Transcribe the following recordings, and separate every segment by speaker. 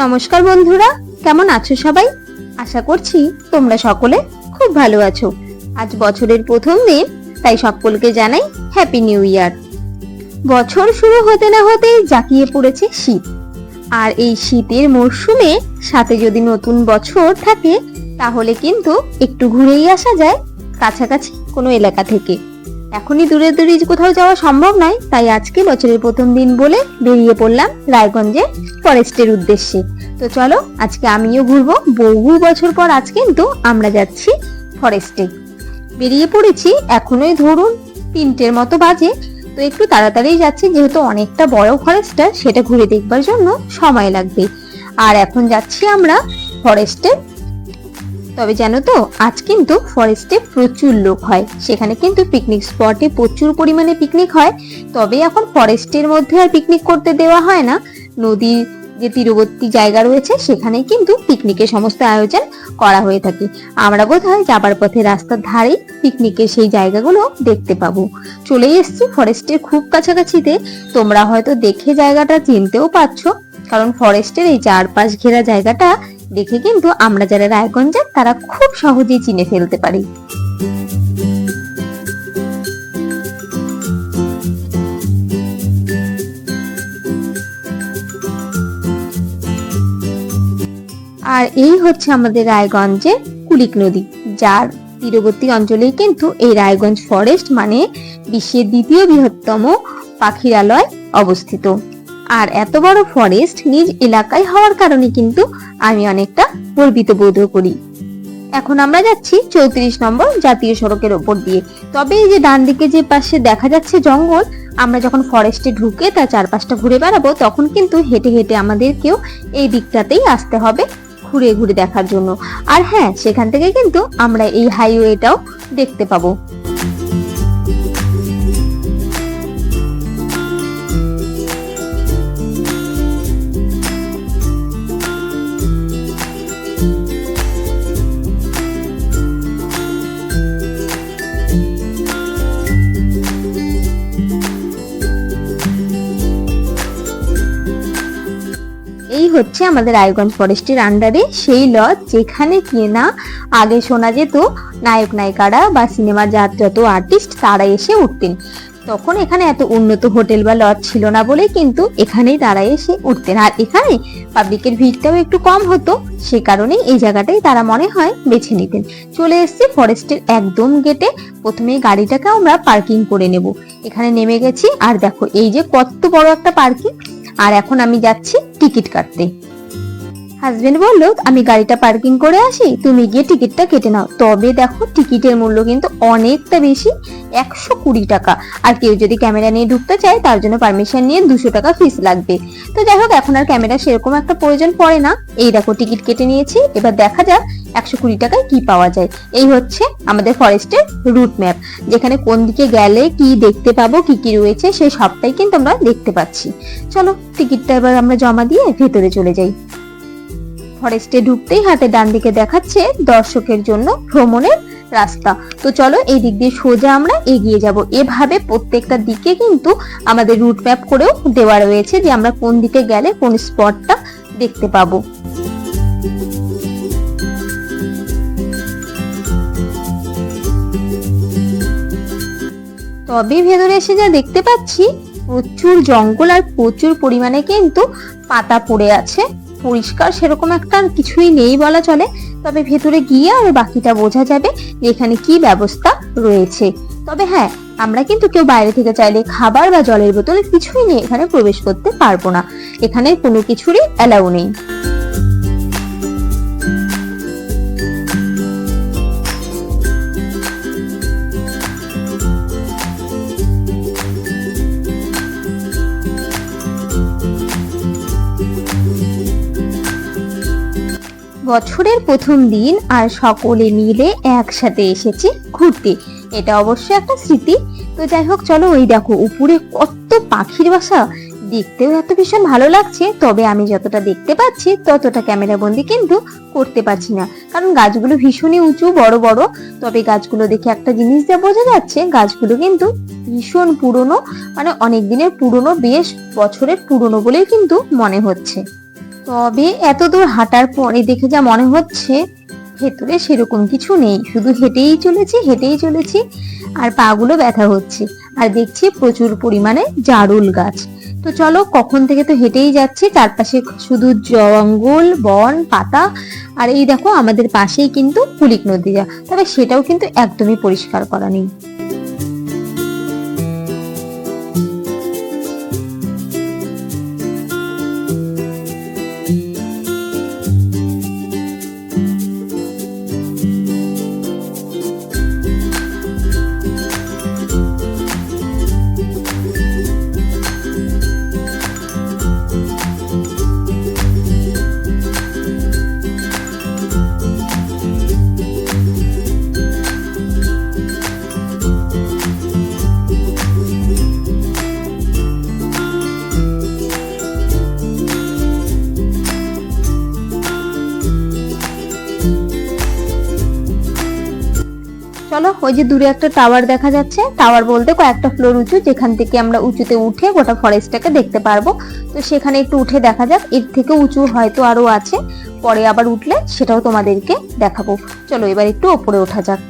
Speaker 1: নমস্কার বন্ধুরা, কেমন আছো সবাই? আশা করছি তোমরা সকলে খুব ভালো আছো। আজ বছরের প্রথম দিন, তাই সকলকে জানাই হ্যাপি নিউ ইয়ার বছর শুরু হতে না হতেই জাঁকিয়ে পড়েছে শীত। আর এই শীতের মরশুমে সাথে যদি নতুন বছর থাকে, তাহলে কিন্তু একটু ঘুরেই আসা যায়, কাছাকাছি কোনো এলাকা থেকে। এখনই দূরে দূরে কোথাও যাওয়া সম্ভব নয়, তাই আজকে বছরের প্রথম দিন বলে বেরিয়ে পড়লাম রায়গঞ্জে ফরেস্টের উদ্দেশ্যে। তো চলো, আজকে আমিও ঘুরবো, বহু বছর পর আজ কিন্তু আমরা যাচ্ছি ফরেস্টে। বেরিয়ে পড়েছি এখনোই ধরুন তিনটের মতো বাজে, তো একটু তাড়াতাড়ি যাচ্ছি, যেহেতু অনেকটা বড় ফরেস্টটা, সেটা ঘুরে দেখবার জন্য সময় লাগবে। আর এখন যাচ্ছি আমরা ফরেস্টে তবে জানো তো, আজ কিন্তু ফরেস্টে প্রচুর লোক হয়। সেখানে কিন্তু পিকনিক স্পটে প্রচুর পরিমাণে পিকনিক হয়। তবে এখন ফরেস্টের মধ্যে আর পিকনিক করতে দেওয়া হয় না। নদীর যে তীরবর্তী জায়গা রয়েছে সেখানে কিন্তু পিকনিকের সমস্ত আয়োজন করা হয়ে থাকে। আমরা বোধহয় যাবার পথে রাস্তার ধারেই পিকনিকের সেই জায়গাগুলো দেখতে পাবো। চলে এসেছি ফরেস্টের খুব কাছাকাছিতে। তোমরা হয়তো দেখে জায়গাটা চিনতেও পারছ। কারণ ফরেস্টের এই চারপাশ ঘেরা জায়গাটা দেখে কিন্তু আমরা যারা রায়গঞ্জের, তারা খুব সহজেই চিনে ফেলতে পারি। আর এই হচ্ছে আমাদের রায়গঞ্জের কুলিক নদী, যার তীরবর্তী অঞ্চলেই কিন্তু এই রায়গঞ্জ ফরেস্ট মানে বিশ্বের দ্বিতীয় বৃহত্তম পাখিরালয় অবস্থিত। আর এত বড় ফরেস্ট নিজ এলাকায় হওয়ার কারণে কিন্তু আমি অনেকটা গর্বিত বোধ করি। এখন আমরা যাচ্ছি চৌত্রিশ নম্বর জাতীয় সড়কের ওপর দিয়ে। তবে এই যে ডান দিকে যে পাশে দেখা যাচ্ছে জঙ্গল, আমরা যখন ফরেস্টে ঢুকে তার চারপাশটা ঘুরে বেড়াবো, তখন কিন্তু হেঁটে হেঁটে আমাদেরকেও এই দিকটাতেই আসতে হবে ঘুরে ঘুরে দেখার জন্য। আর হ্যাঁ সেখান থেকে কিন্তু আমরা এই হাইওয়েটাও দেখতে পাবো। এই হচ্ছে আমাদের রায়গঞ্জ ফরেস্টের আন্ডারে সেই লজ যেখানে কিনা আগে শোনা যেত নায়ক নায়িকারা বা সিনেমার যার যত আর্টিস্ট তারা এসে উঠতেন। তখন এখানে এত উন্নত হোটেল বা লজ ছিল না বলে কিন্তু এখানেই তারা এসে উঠতেন। আর এখানে পাবলিকের ভিড়টাও একটু কম হতো, সে কারণে এই জায়গাটাই তারা মনে হয় বেছে নিতেন। চলে এসেছি ফরেস্টের একদম গেটে, প্রথমে গাড়িটাকে আমরা পার্কিং করে নেব। এখানে নেমে গেছি, আর দেখো এই যে কত বড় একটা পার্কিং আর এখন আমি যাচ্ছি টিকিট কাটতে। হাজবেন্ড বলল, আমি গাড়িটা পার্কিং করে আসি, তুমি গিয়ে টিকিটটা কেটে নাও। তবে দেখো টিকিটের মূল্য কিন্তু অনেকটা বেশি, একশো কুড়ি টাকা। আর কেউ যদি ক্যামেরা নিয়ে ঢুকতে চায়, তার জন্য পারমিশন নিয়ে দুশো টাকা ফিস লাগবে। তো যাই হোক, এখন আর ক্যামেরা সেরকম একটা প্রয়োজন পড়ে না। এই দেখো টিকিট কেটে নিয়েছি। এবার দেখা যাক, একশো কুড়ি টাকায় কি পাওয়া যায়। এই হচ্ছে আমাদের ফরেস্টের রুট ম্যাপ যেখানে কোন দিকে গেলে কি দেখতে পাবো, কি কি রয়েছে, সেই সবটাই কিন্তু আমরা দেখতে পাচ্ছি। চলো টিকিটটা এবার আমরা জমা দিয়ে ভেতরে চলে যাই। ফরেস্টে ঢুকতেই হাতে ডান দিকে দেখাচ্ছে দর্শকের জন্য ভ্রমণের রাস্তা। তো চলো এই দিক দিয়ে সোজা আমরা এগিয়ে যাব। এভাবে প্রত্যেকটা দিকে কিন্তু আমাদের রুট ম্যাপ করেও দেওয়া রয়েছে যে আমরা কোন দিকে গেলে কোন স্পটটা দেখতে পাবো। তবে ভেতরে এসে যা দেখতে পাচ্ছি, প্রচুর জঙ্গল আর প্রচুর পরিমাণে কিন্তু পাতা পড়ে আছে। পরিষ্কার সেরকম একটা কিছুই নেই বলা চলে। তবে ভেতরে গিয়ে আর বাকিটা বোঝা যাবে যে এখানে কি ব্যবস্থা রয়েছে। তবে হ্যাঁ আমরা কিন্তু কেউ বাইরে থেকে চাইলে খাবার বা জলের বোতল কিছুই নিয়ে এখানে প্রবেশ করতে পারব না। এখানে কোনো কিছুরই অ্যালাউ নেই। বছরের প্রথম দিন আর সকলে মিলে একসাথে এসেছি ঘুরতে। এটা অবশ্যই একটা স্মৃতি। তো যাই হোক, চলো ওই দেখো, উপরে কত পাখির বাসা। দেখতেও এত ভীষণ ভালো লাগছে, তবে আমি যতটা দেখতে পাচ্ছি, ততটা ক্যামেরা বন্দি কিন্তু করতে পারছি না। কারণ গাছগুলো ভীষণই উঁচু, বড় বড়। তবে গাছগুলো দেখে একটা জিনিস যা বোঝা যাচ্ছে, গাছগুলো কিন্তু ভীষণ পুরনো। মানে অনেক দিনের পুরনো, বেশ বছরের পুরনো বলেই কিন্তু মনে হচ্ছে। তবে এত দূর হাঁটার পরে দেখে যা মনে হচ্ছে, ভেতরে সেরকম কিছু নেই। শুধু হেঁটেই চলেছি হেঁটেই চলেছি, আর পাগুলো ব্যথা হচ্ছে। আর দেখছি প্রচুর পরিমাণে জারুল গাছ। তো চলো, কখন থেকে তো হেঁটেই যাচ্ছি, চারপাশে শুধু জঙ্গল, বন, পাতা, আর এই দেখো আমাদের পাশেই কিন্তু কুলিক নদী যা। তবে সেটাও কিন্তু একদমই পরিষ্কার করা নেই। চলো, ওই যে দূরে একটা টাওয়ার দেখা যাচ্ছে। টাওয়ার বলতে কয়েকটা ফ্লোর উঁচু, যেখান থেকে আমরা উঁচুতে উঠে গোটা ফরেস্টটাকে দেখতে পারব। তো সেখানে একটু উঠে দেখা যাক, এর থেকে উঁচু হয়তো আরও আছে। পরে আবার উঠলে সেটাও তোমাদেরকে দেখাবো। চলো, এবার একটু ওপরে ওঠা যাক।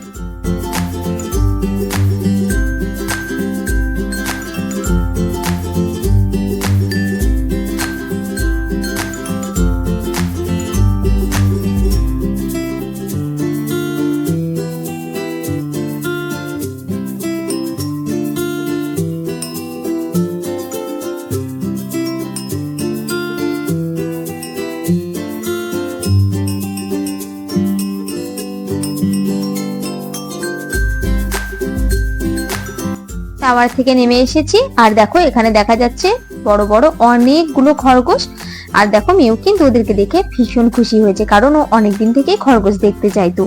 Speaker 1: টাওয়ার থেকে নেমে এসেছি। আর দেখো, এখানে দেখা যাচ্ছে বড় বড় অনেকগুলো খরগোশ। আর দেখো, মেয়েও কিন্তু ওদেরকে দেখে ভীষণ খুশি হয়েছে, কারণ ও অনেকদিন থেকেই খরগোশ দেখতে চাইতো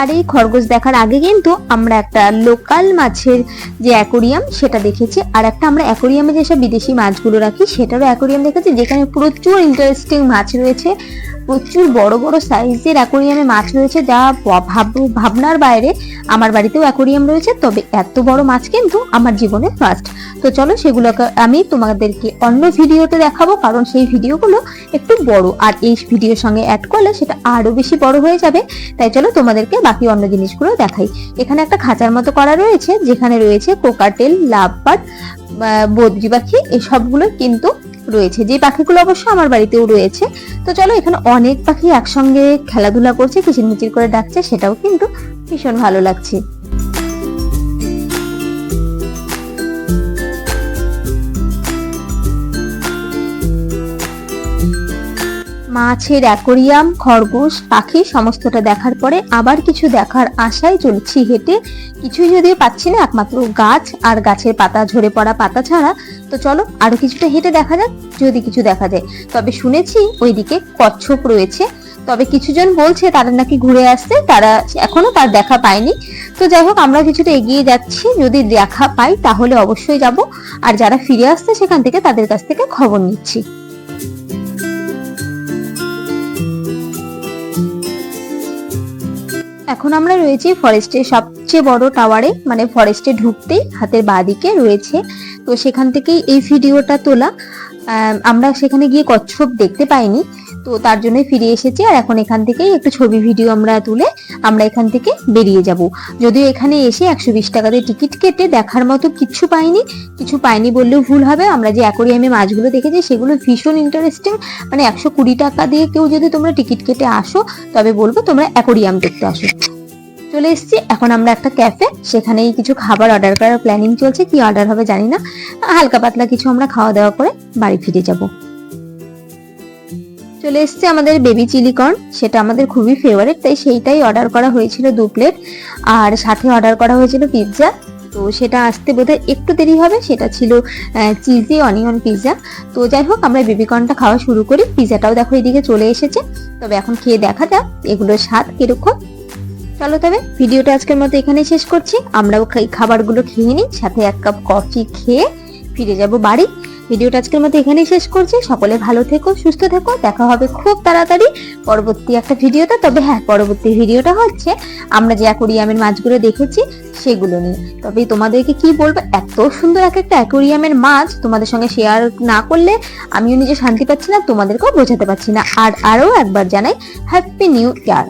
Speaker 1: আর এই খরগোশ দেখার আগে কিন্তু আমরা একটা লোকাল মাছের যে অ্যাকোরিয়াম, সেটা দেখেছি। আর একটা আমরা অ্যাকোরিয়ামে যেসব বিদেশি মাছগুলো রাখি, সেটারও অ্যাকোরিয়াম দেখেছি, যেখানে প্রচুর ইন্টারেস্টিং মাছ রয়েছে। প্রচুর বড় বড় সাইজের অ্যাকোরিয়ামে মাছ রয়েছে যা ভাব- ভাবনার বাইরে আমার বাড়িতেও অ্যাকোরিয়াম রয়েছে, তবে এত বড় মাছ কিন্তু আমার জীবনে ফার্স্ট তো চলো সেগুলোকে আমি তোমাদেরকে অন্য ভিডিওতে দেখাবো, কারণ সেই ভিডিওগুলো একটু বড়। আর এই ভিডিওর সঙ্গে অ্যাড করলে সেটা আরও বেশি বড় হয়ে যাবে। তাই চলো তোমাদেরকে বাকি অন্য জিনিসগুলো দেখাই। এখানে একটা খাঁচার মতো করা রয়েছে, যেখানে রয়েছে কোকাটেল লাভবার্ড বদ্রি পাখি এসবগুলো কিন্তু রয়েছে। যে পাখিগুলো অবশ্য আমার বাড়িতেও রয়েছে। তো চলো এখানে অনেক পাখি একসঙ্গে খেলাধুলা করছে কিচিরমিচির করে ডাকছে, সেটাও কিন্তু ভীষণ ভালো লাগছে। মাছের অ্যাকোরিয়াম, খরগোশ, পাখি সমস্তটা দেখার পরে আবার কিছু দেখার আশায় চলছি হেঁটে। কিছুই যদিও পাচ্ছি না, একমাত্র গাছ, আর গাছের পাতা, ঝরে পড়া পাতা ছাড়া তো চলো আরও কিছুটা হেঁটে দেখা যাক, যদি কিছু দেখা যায়। তবে শুনেছি ওইদিকে কচ্ছপ রয়েছে। তবে কিছুজন বলছে তারা নাকি ঘুরে আসতে তারা এখনও তার দেখা পায়নি। তো যাই হোক, আমরা কিছুটা এগিয়ে যাচ্ছি। যদি দেখা পাই তাহলে অবশ্যই যাব। আর যারা ফিরে আসছে সেখান থেকে তাদের কাছ থেকে খবর নিচ্ছি। এখন আমরা রয়েছি ফরেস্টের সবচেয়ে বড় টাওয়ারে মানে ফরেস্টে ঢুকতে হাতের বাঁদিকে রয়েছে। তো সেখান থেকেই এই ভিডিওটা তোলা। আম, আমরা সেখানে গিয়ে কচ্ছপ দেখতে পাইনি। তো তার জন্য ফিরে এসেছি আর এখন এখান থেকেই একটু ছবি ভিডিও আমরা তুলে আমরা এখান থেকে বেরিয়ে যাব। যদিও এখানে এসে একশো বিশ টাকাতে টিকিট কেটে দেখার মতো কিছু পাইনি কিছু পাইনি বললেও ভুল হবে। আমরা যে অ্যাকোরিয়ামে মাছগুলো দেখেছি সেগুলো ভীষণ ইন্টারেস্টিং মানে একশো কুড়ি টাকা দিয়ে কেউ যদি তোমরা টিকিট কেটে আসো, তবে বলব তোমরা অ্যাকোরিয়াম দেখতে আসো। চলে এসেছি, এখন আমরা একটা ক্যাফে সেখানেই কিছু খাবার অর্ডার করার প্ল্যানিং চলছে। কি অর্ডার হবে জানি না। হালকা পাতলা কিছু আমরা খাওয়া দাওয়া করে বাড়ি ফিরে যাব। চলে এসেছে আমাদের বেবি চিলি কর্ন সেটা আমাদের খুবই ফেভারিট তাই সেইটাই অর্ডার করা হয়েছিল দু প্লেট আর সাথে অর্ডার করা হয়েছিল পিৎজা তো সেটা আসতে বোধহয় একটু দেরি হবে, সেটা ছিল চিজি অনিয়ন পিৎজা তো যাই হোক, আমরা বেবি কর্নটা খাওয়া শুরু করি পিৎজাটাও দেখো এদিকে চলে এসেছে, তবে এখন খেয়ে দেখা যাক এগুলোর স্বাদ কীরকম। চলো তবে, ভিডিওটা আজকের মতো এখানেই শেষ করছি, আমরাও খাবারগুলো খেয়ে নিই, সাথে এক কাপ কফি খেয়ে ফিরে যাব বাড়ি। ভিডিওটা আজকের মতো এখানেই শেষ করছি। সকলে ভালো থেকো, সুস্থ থেকো। দেখা হবে খুব তাড়াতাড়ি পরবর্তী একটা ভিডিওতে। তবে হ্যাঁ পরবর্তী ভিডিওটা হচ্ছে আমরা যে অ্যাকোরিয়ামের মাছগুলো দেখেছি সেগুলো নিয়ে। তবে তোমাদেরকে কি বলব, এত সুন্দর এক একটা অ্যাকোরিয়ামের মাছ তোমাদের সঙ্গে শেয়ার না করলে আমিও নিজে শান্তি পাচ্ছি না, তোমাদেরকেও বোঝাতে পারছি না। আর আরও একবার জানাই হ্যাপি নিউ ইয়ার